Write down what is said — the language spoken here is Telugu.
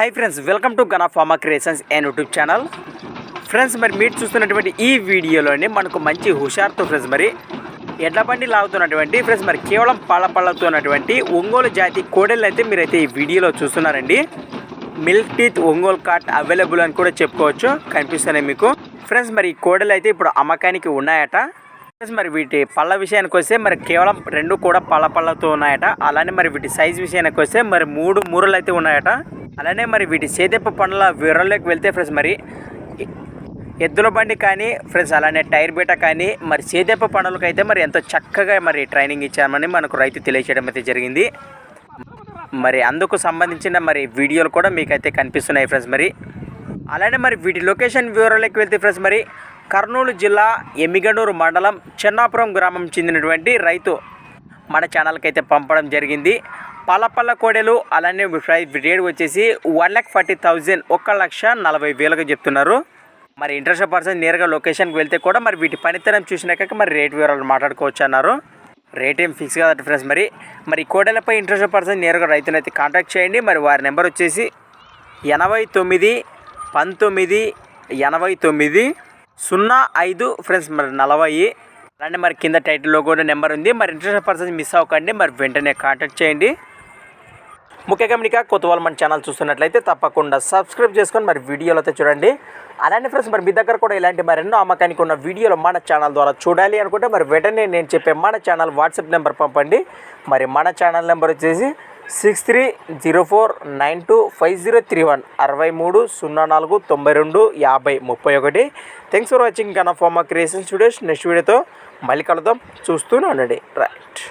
Hi friends welcome to Gana pharma creations and YouTube channel friends మరి మీరు చూస్తున్నటువంటి ఈ వీడియోలోని మనకు మంచి హుషార్తో ఫ్రెండ్స్ మరి ఎడ్ల బండి లాగుతున్నటువంటి ఫ్రెండ్స్ మరి కేవలం పళ్ళ పళ్ళతో ఉన్నటువంటి ఒంగోలు జాతి కోడెలను అయితే మీరైతే ఈ వీడియోలో చూస్తున్నారండి. మిల్క్ టీత్ ఒంగోలు కాట్ అవైలబుల్ అని కూడా చెప్పుకోవచ్చు కనిపిస్తున్నాయి మీకు. ఫ్రెండ్స్ మరి ఈ కోడలు అయితే ఇప్పుడు అమ్మకానికి ఉన్నాయట. ఫ్రెండ్స్ మరి వీటి పళ్ళ విషయానికి వస్తే మరి కేవలం రెండు కూడా పళ్ళ పళ్ళతో ఉన్నాయట. అలానే మరి వీటి సైజ్ విషయానికి వస్తే మరి మూడు మూరలు అయితే ఉన్నాయట. అలానే మరి వీటి సేదెప్ప పనుల వివరాల్లోకి వెళ్తే ఫ్రెండ్స్ మరి ఎద్దుల బండి కానీ ఫ్రెండ్స్ అలానే టైర్ బీట కానీ మరి సేదెప్ప పనులకు అయితే మరి ఎంతో చక్కగా మరి ట్రైనింగ్ ఇచ్చామని మనకు రైతు తెలియచేయడం అయితే జరిగింది. మరి అందుకు సంబంధించిన మరి వీడియోలు కూడా మీకైతే కనిపిస్తున్నాయి ఫ్రెండ్స్ మరి. అలానే మరి వీటి లొకేషన్ వివరాలకు వెళ్తే ఫ్రెండ్స్ మరి కర్నూలు జిల్లా ఎమ్మిగనూరు మండలం చెన్నాపురం గ్రామం చెందినటువంటి రైతు మన ఛానల్కి అయితే పంపడం జరిగింది. పల్లపల్ల కోడెలు అలానే ప్రైస్ రేట్ వచ్చేసి వన్ ల్యాక్ ఫార్టీ థౌజండ్ ఒక లక్ష నలభై వేలకు చెప్తున్నారు. మరి ఇంట్రెస్ట్ పర్సన్ నేరుగా లొకేషన్కి వెళ్తే కూడా మరి వీటి పనితనం చూసినాక మరి రేట్ వివరాలు మాట్లాడుకోవచ్చు అన్నారు. రేట్ ఏం ఫిక్స్ కాదట ఫ్రెండ్స్ మరి. మరి కోడెలపై ఇంట్రెస్ట్ పర్సన్ నేరుగా రైతునైతే కాంటాక్ట్ చేయండి. మరి వారి నెంబర్ వచ్చేసి ఎనభై తొమ్మిది పంతొమ్మిది ఎనభై తొమ్మిది సున్నా ఐదు ఫ్రెండ్స్ మరి నలభై. అలానే మరి కింద టైటిల్లో కూడా నెంబర్ ఉంది. మరి ఇంట్రెస్ట్ పర్సన్ మిస్ అవ్వకండి. మరి వెంటనే కాంటాక్ట్ చేయండి. ముఖ్య గమనిక కొత్త వాళ్ళు మన ఛానల్ చూస్తున్నట్లయితే తప్పకుండా సబ్స్క్రైబ్ చేసుకొని మరి వీడియోలతో అయితే చూడండి. అలానే ఫ్రెండ్స్ మరి మీ దగ్గర కూడా ఇలాంటి మరెన్నో అమ్మకానికి ఉన్న వీడియోలు మన ఛానల్ ద్వారా చూడాలి అనుకుంటే మరి వెంటనే నేను చెప్పే మన ఛానల్ వాట్సాప్ నెంబర్ పంపండి. మరి మన ఛానల్ నెంబర్ వచ్చేసి six three zero four nine two five zero three one అరవై మూడు సున్నా నాలుగు తొంభై రెండు యాభై ముప్పై ఒకటి. Thanks for watching Kanna creation studios next వీడియోతో మళ్ళీ కలుద్దాం. చూస్తూనే ఉండండి. రైట్